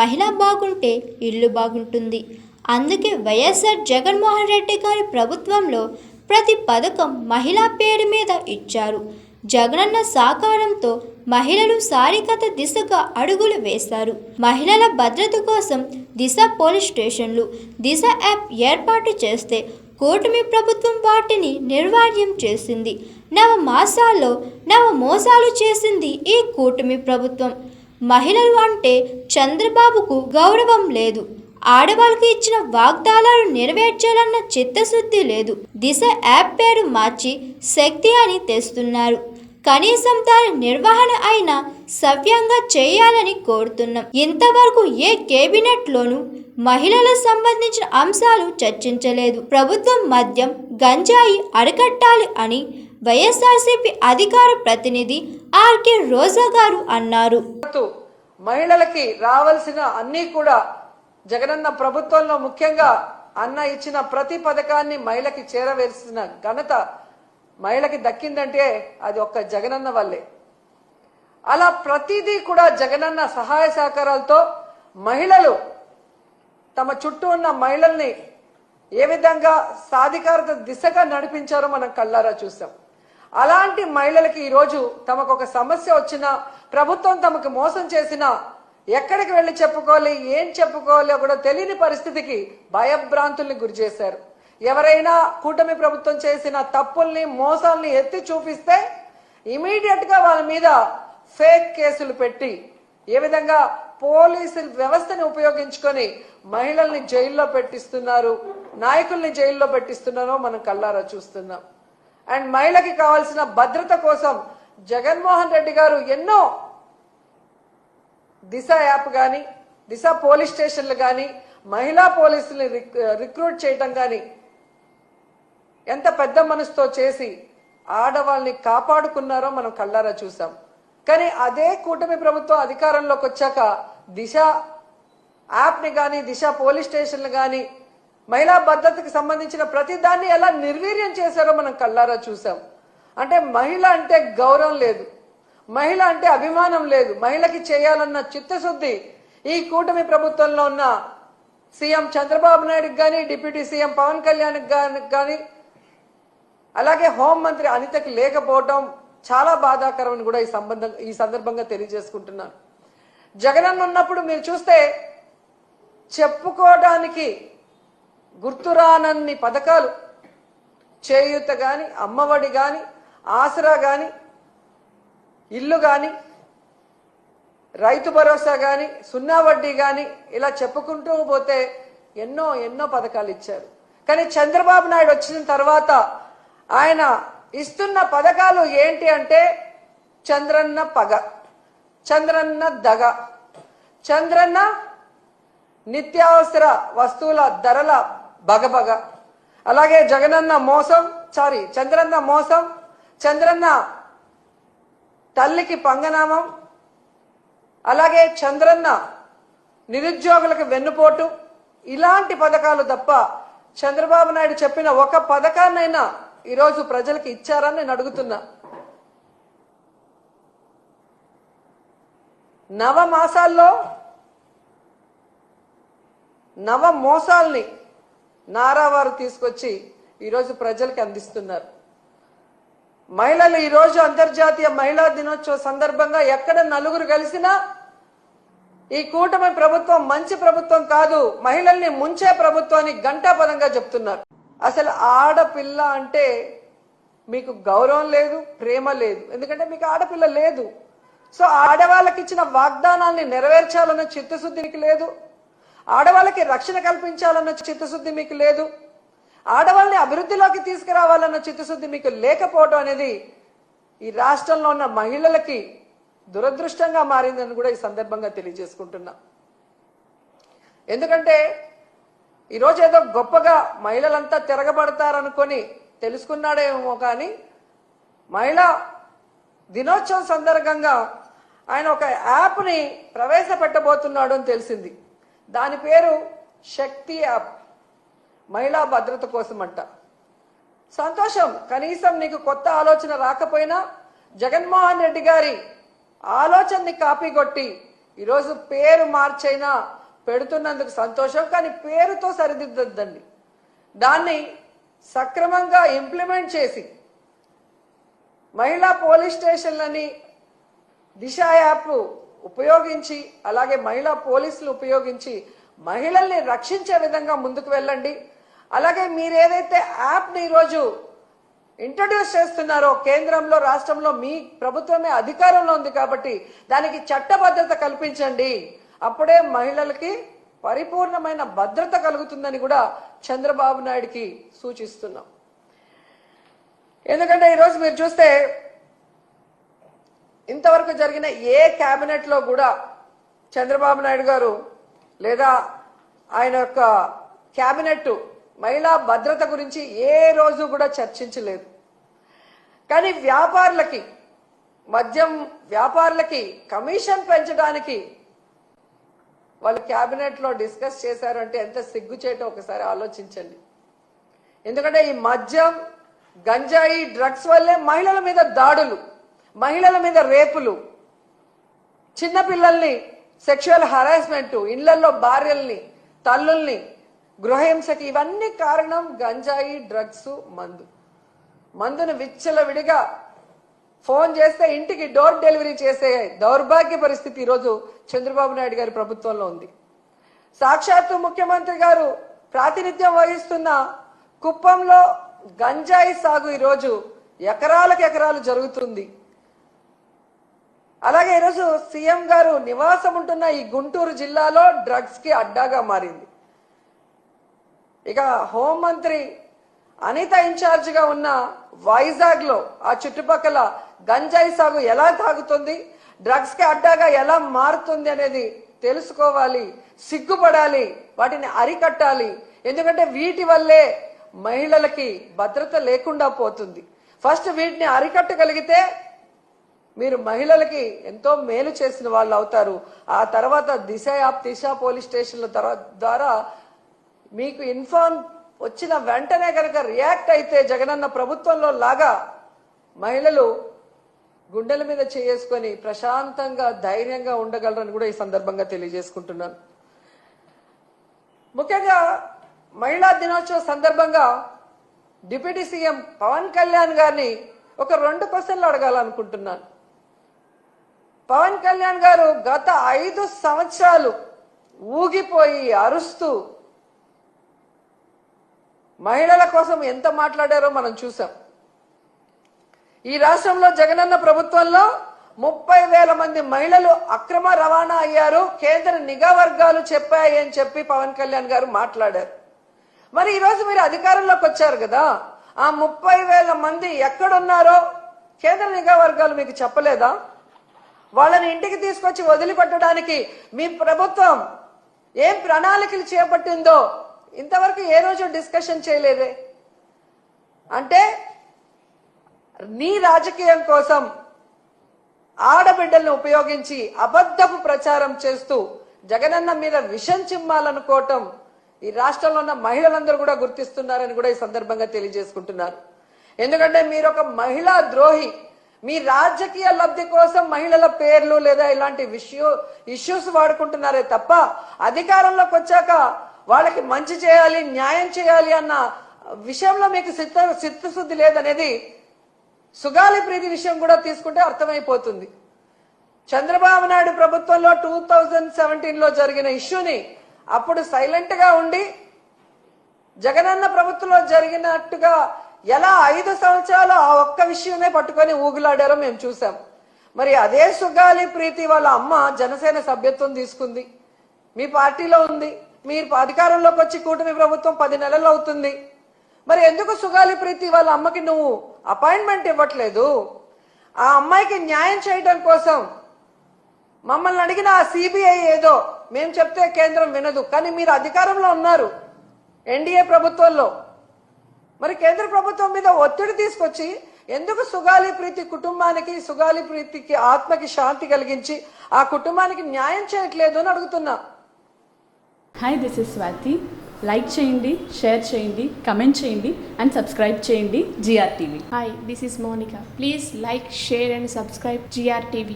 మహిళ బాగుంటే ఇల్లు బాగుంటుంది. అందుకే వైఎస్ఆర్ జగన్మోహన్ రెడ్డి గారి ప్రభుత్వంలో ప్రతి పథకం మహిళా పేరు మీద ఇచ్చారు. జగనన్న సాకారంతో మహిళలు సారికత దిశగా అడుగులు వేశారు. మహిళల భద్రత కోసం దిశ పోలీస్ స్టేషన్లు దిశ యాప్ ఏర్పాటు చేస్తే కూటమి ప్రభుత్వం వాటిని నిర్వార్యం చేసింది. నవ మాసాల్లో నవ మోసాలు చేసింది ఈ కూటమి ప్రభుత్వం. మహిళలు అంటే చంద్రబాబుకు గౌరవం లేదు. ఆడవాళ్ళకి ఇచ్చిన వాగ్దానాలు నెరవేర్చాలన్న చిత్తశుద్ధి లేదు. దిశ యాప్ పేరు మార్చి శక్తి అని తెస్తున్నారు. కనీసం దాని నిర్వహణ అయినా సవ్యంగా చేయాలని కోరుతున్నాం. ఇంతవరకు ఏ కేబినెట్లోనూ మహిళలకు సంబంధించిన అంశాలు చర్చించలేదు. ప్రభుత్వం మద్యం గంజాయి అరికట్టాలి అని వైఎస్ఆర్సీపీ అధికార ప్రతినిధి ఆర్కే రోజా గారు అన్నారు. భారత్ మహిళలకి రావాల్సిన అన్ని కూడా జగనన్న ప్రభుత్వంలో ముఖ్యంగా అన్న ఇచ్చిన ప్రతి పథకాన్ని మహిళకి చేరవేసిన ఘనత మహిళకి దక్కిందంటే అది ఒక్క జగనన్న వల్లే. అలా ప్రతిదీ కూడా జగనన్న సహాయ సహకారాలతో మహిళలు తమ చుట్టూ ఉన్న మహిళల్ని ఏ విధంగా సాధికారత దిశగా నడిపించారో మనం కళ్ళారా చూసాం. అలాంటి మహిళలకి ఈరోజు తమకు ఒక సమస్య వచ్చినా ప్రభుత్వం తమకు మోసం చేసినా ఎక్కడికి వెళ్ళి చెప్పుకోవాలి ఏం చెప్పుకోవాలో కూడా తెలియని పరిస్థితికి భయభ్రాంతుల్ని గురి చేశారు. ఎవరైనా కూటమి ప్రభుత్వం చేసిన తప్పుల్ని మోసాల్ని ఎత్తి చూపిస్తే ఇమీడియట్గా వాళ్ళ మీద ఫేక్ కేసులు పెట్టి ఏ విధంగా పోలీసు వ్యవస్థని ఉపయోగించుకొని మహిళల్ని జైల్లో పెట్టిస్తున్నారు నాయకుల్ని జైల్లో పెట్టిస్తున్నారో మనం కళ్ళారా చూస్తున్నాం. అండ్ మహిళకి కావాల్సిన భద్రత కోసం జగన్మోహన్ రెడ్డి గారు ఎన్నో దిశ యాప్ కానీ దిశ పోలీస్ స్టేషన్లు కానీ మహిళా పోలీసుల్ని రిక్రూట్ చేయటం కానీ ఎంత పెద్ద మనసుతో చేసి ఆడవాళ్ళని కాపాడుకున్నారో మనం కళ్ళారా చూసాం. కానీ అదే కూటమి ప్రభుత్వం అధికారంలోకి వచ్చాక దిశ యాప్ని కానీ దిశ పోలీస్ స్టేషన్లు కానీ మహిళా భద్రతకు సంబంధించిన ప్రతి దాన్ని ఎలా నిర్వీర్యం చేశారో మనం కళ్ళారా చూసాం. అంటే మహిళ అంటే గౌరవం లేదు. మహిళ అంటే అభిమానం లేదు. మహిళకి చేయాలన్న చిత్తశుద్ధి ఈ కూటమి ప్రభుత్వంలో ఉన్న సీఎం చంద్రబాబు నాయుడుకి కానీ డిప్యూటీ సీఎం పవన్ కళ్యాణ్ కానీ అలాగే హోంమంత్రి అనితకి లేకపోవడం చాలా బాధాకరం అని కూడా ఈ సంబంధం ఈ సందర్భంగా తెలియజేసుకుంటున్నాను. జగనన్న ఉన్నప్పుడు మీరు చూస్తే చెప్పుకోవడానికి గుర్తురానన్ని పథకాలు. చేయూత గాని అమ్మఒడి గాని ఆసరా గాని ఇల్లు గాని రైతు భరోసా గాని సున్నా వడ్డీ గాని ఇలా చెప్పుకుంటూ పోతే ఎన్నో ఎన్నో పథకాలు ఇచ్చారు. కానీ చంద్రబాబు నాయుడు వచ్చిన తర్వాత ఆయన ఇస్తున్న పథకాలు ఏంటి అంటే చంద్రన్న పగ చంద్రన్న దగ చంద్రన్న నిత్యావసర వస్తువుల ధరల బగబగ అలాగే జగనన్న మోసం సారీ చంద్రన్న మోసం చంద్రన్న తల్లికి పంగనామం అలాగే చంద్రన్న నిరుద్యోగులకు వెన్నుపోటు ఇలాంటి పథకాలు తప్ప చంద్రబాబు నాయుడు చెప్పిన ఒక పథకాన్నైనా ఈరోజు ప్రజలకు ఇచ్చారని నేను అడుగుతున్నా. నవ మాసాల్లో నవ మోసాల్ని నారావారు తీసుకొచ్చి ఈరోజు ప్రజలకు అందిస్తున్నారు. మహిళలు ఈరోజు అంతర్జాతీయ మహిళా దినోత్సవ సందర్భంగా ఎక్కడ నలుగురు కలిసినా ఈ కూటమి ప్రభుత్వం మంచి ప్రభుత్వం కాదు మహిళల్ని ముంచే ప్రభుత్వాన్ని గంటాపదంగా చెప్తున్నారు. అసలు ఆడపిల్ల అంటే మీకు గౌరవం లేదు ప్రేమ లేదు. ఎందుకంటే మీకు ఆడపిల్ల లేదు. సో ఆడవాళ్ళకి ఇచ్చిన వాగ్దానాల్ని నెరవేర్చాలన్న చిత్తశుద్ధికి లేదు. ఆడవాళ్ళకి రక్షణ కల్పించాలన్న చిత్తశుద్ధి మీకు లేదు. ఆడవాళ్ళని అభివృద్ధిలోకి తీసుకురావాలన్న చిత్తశుద్ధి మీకు లేకపోవడం అనేది ఈ రాష్ట్రంలో ఉన్న మహిళలకి దురదృష్టంగా మారిందని కూడా ఈ సందర్భంగా తెలియజేసుకుంటున్నా. ఎందుకంటే ఈరోజు ఏదో గొప్పగా మహిళలంతా తిరగబడతారనుకొని తెలుసుకున్నాడేమో కానీ మహిళా దినోత్సవం సందర్భంగా ఆయన ఒక యాప్ని ప్రవేశపెట్టబోతున్నాడు అని తెలిసింది. దాని పేరు శక్తి యాప్. మహిళా భద్రత కోసం అంట సంతోషం. కనీసం నీకు కొత్త ఆలోచన రాకపోయినా జగన్మోహన్ రెడ్డి గారి ఆలోచనని కాపీ కొట్టి ఈరోజు పేరు మార్చైనా పెడుతున్నందుకు సంతోషం కానీ పేరుతో సరిదిద్దద్దండి. దాన్ని సక్రమంగా ఇంప్లిమెంట్ చేసి మహిళా పోలీస్ స్టేషన్లని దిశ యాప్ ఉపయోగించి అలాగే మహిళా పోలీసులు ఉపయోగించి మహిళల్ని రక్షించే విధంగా ముందుకు వెళ్ళండి. అలాగే మీరు ఏదైతే యాప్ని ఈరోజు ఇంట్రడ్యూస్ చేస్తున్నారో కేంద్రంలో రాష్ట్రంలో మీ ప్రభుత్వమే అధికారంలో ఉంది కాబట్టి దానికి చట్టబద్ధత కల్పించండి. అప్పుడే మహిళలకి పరిపూర్ణమైన భద్రత కలుగుతుందని కూడా చంద్రబాబు నాయుడికి సూచిస్తున్నాం. ఎందుకంటే ఈరోజు మీరు చూస్తే ఇంతవరకు జరిగిన ఏ కేబినెట్లో కూడా చంద్రబాబు నాయుడు గారు లేదా ఆయన యొక్క కేబినెట్ మహిళా భద్రత గురించి ఏ రోజు కూడా చర్చించలేదు. కానీ వ్యాపారులకి మద్యం వ్యాపారులకి కమిషన్ పెంచడానికి వాళ్ళు కేబినెట్లో డిస్కస్ చేశారు అంటే ఎంత సిగ్గుచేటో ఒకసారి ఆలోచించండి. ఎందుకంటే ఈ మద్యం గంజాయి డ్రగ్స్ వల్లే మహిళల మీద దాడులు. మహిళల మీద రేపులు చిన్నపిల్లల్ని సెక్షువల్ హరాస్మెంట్ ఇళ్ళలో భార్యల్ని తల్లుల్ని గృహహింసకి ఇవన్నీ కారణం గంజాయి డ్రగ్స్ మందు. మందును విచ్చలవిడిగా ఫోన్ చేస్తే ఇంటికి డోర్ డెలివరీ చేసే దౌర్భాగ్య పరిస్థితి ఈరోజు చంద్రబాబు నాయుడు గారి ప్రభుత్వంలో ఉంది. సాక్షాత్తు ముఖ్యమంత్రి గారు ప్రాతినిధ్యం వహిస్తున్న కుప్పంలో గంజాయి సాగు ఈరోజు ఎకరాలకు ఎకరాలు జరుగుతుంది. అలాగే ఈరోజు సీఎం గారు నివాసం ఉంటున్న ఈ గుంటూరు జిల్లాలో డ్రగ్స్కి అడ్డాగా మారింది. ఇక హోంమంత్రి అనిత ఇన్ఛార్జ్గా ఉన్న వైజాగ్లో ఆ చుట్టుపక్కల గంజాయి సాగు ఎలా తాగుతుంది డ్రగ్స్కి అడ్డాగా ఎలా మారుతుంది అనేది తెలుసుకోవాలి సిగ్గుపడాలి వాటిని అరికట్టాలి. ఎందుకంటే వీటి వల్లే మహిళలకి భద్రత లేకుండా పోతుంది. ఫస్ట్ వీటిని అరికట్టగలిగితే మీరు మహిళలకి ఎంతో మేలు చేసిన వాళ్ళు అవుతారు. ఆ తర్వాత దిశ యాప్ దిశ పోలీస్ స్టేషన్ల ద్వారా మీకు ఇన్ఫార్మ్ వచ్చిన వెంటనే కనుక రియాక్ట్ అయితే జగనన్న ప్రభుత్వంలో లాగా మహిళలు గుండెల మీద చేసుకొని ప్రశాంతంగా ధైర్యంగా ఉండగలరని కూడా ఈ సందర్భంగా తెలియజేసుకుంటున్నాను. ముఖ్యంగా మహిళా దినోత్సవ సందర్భంగా డిప్యూటీ సీఎం పవన్ కళ్యాణ్ గారిని ఒక రెండు క్వశ్చన్లు అడగాలనుకుంటున్నాను. పవన్ కళ్యాణ్ గారు గత ఐదు సంవత్సరాలు ఊగిపోయి అరుస్తూ మహిళల కోసం ఎంత మాట్లాడారో మనం చూసాం. ఈ రాష్ట్రంలో జగనన్న ప్రభుత్వంలో ముప్పై వేల మంది మహిళలు అక్రమ రవాణా అయ్యారు. కేంద్ర నిఘా వర్గాలు చెప్పాయి అని చెప్పి పవన్ కళ్యాణ్ గారు మాట్లాడారు. మరి ఈరోజు మీరు అధికారంలోకి వచ్చారు కదా. ఆ ముప్పై వేల మంది ఎక్కడున్నారో కేంద్ర నిఘా వర్గాలు మీకు చెప్పలేదా? వాళ్ళని ఇంటికి తీసుకొచ్చి వదిలిపెట్టడానికి మీ ప్రభుత్వం ఏం ప్రణాళికలు చేపట్టిందో ఇంతవరకు ఏ రోజు డిస్కషన్ చేయలేదే. అంటే నీ రాజకీయం కోసం ఆడబిడ్డలను ఉపయోగించి అబద్ధపు ప్రచారం చేస్తూ జగనన్న మీద విషం చిమ్మాలనుకోవటం ఈ రాష్ట్రంలో ఉన్న మహిళలందరూ కూడా గుర్తిస్తున్నారని కూడా ఈ సందర్భంగా తెలియజేసుకుంటున్నారు. ఎందుకంటే మీరు ఒక మహిళా ద్రోహి. మీ రాజకీయ లబ్ధి కోసం మహిళల పేర్లు లేదా ఇలాంటి విషయూ ఇష్యూస్ వాడుకుంటున్నారే తప్ప అధికారంలోకి వచ్చాక వాళ్ళకి మంచి చేయాలి న్యాయం చేయాలి అన్న విషయంలో మీకు సిత్త చిత్తశుద్ధి లేదనేది సుగాలి ప్రీతి విషయం కూడా తీసుకుంటే అర్థమైపోతుంది. చంద్రబాబు నాయుడు ప్రభుత్వంలో టూ థౌజండ్ సెవెంటీన్లో జరిగిన ఇష్యూని అప్పుడు సైలెంట్గా ఉండి జగనన్న ప్రభుత్వంలో జరిగినట్టుగా ఎలా ఐదు సంవత్సరాలు ఆ ఒక్క విషయమే పట్టుకొని ఊగులాడారో మేము చూసాం మరి అదే సుగాలి ప్రీతి వాళ్ళ అమ్మ జనసేన సభ్యత్వం తీసుకుంది. మీ పార్టీలో ఉంది. మీరు అధికారంలోకి వచ్చి కూటమి ప్రభుత్వం పది నెలలు అవుతుంది. మరి ఎందుకు సుగాలి ప్రీతి వాళ్ళ అమ్మకి నువ్వు అపాయింట్మెంట్ ఇవ్వట్లేదు? ఆ అమ్మాయికి న్యాయం చేయడం కోసం మమ్మల్ని అడిగిన ఆ సిబిఐ ఏదో మేము చెప్తే కేంద్రం వినదు. కానీ మీరు అధికారంలో ఉన్నారు. ఎన్డీఏ ప్రభుత్వంలో. మరి కేంద్ర ప్రభుత్వం మీద ఒత్తిడి తీసుకొచ్చి ఎందుకు సుగాలి ప్రీతి కుటుంబానికి సుగాలి ప్రీతికి ఆత్మకి శాంతి కలిగించి ఆ కుటుంబానికి న్యాయం చేయట్లేదు అని అడుగుతున్నా hi this is Swathi like చేయండి షేర్ చేయండి కమెంట్ చేయండి అండ్ సబ్స్క్రైబ్ చేయండి GR TV Hi, this is Monica. Please like, share, and subscribe GRTV.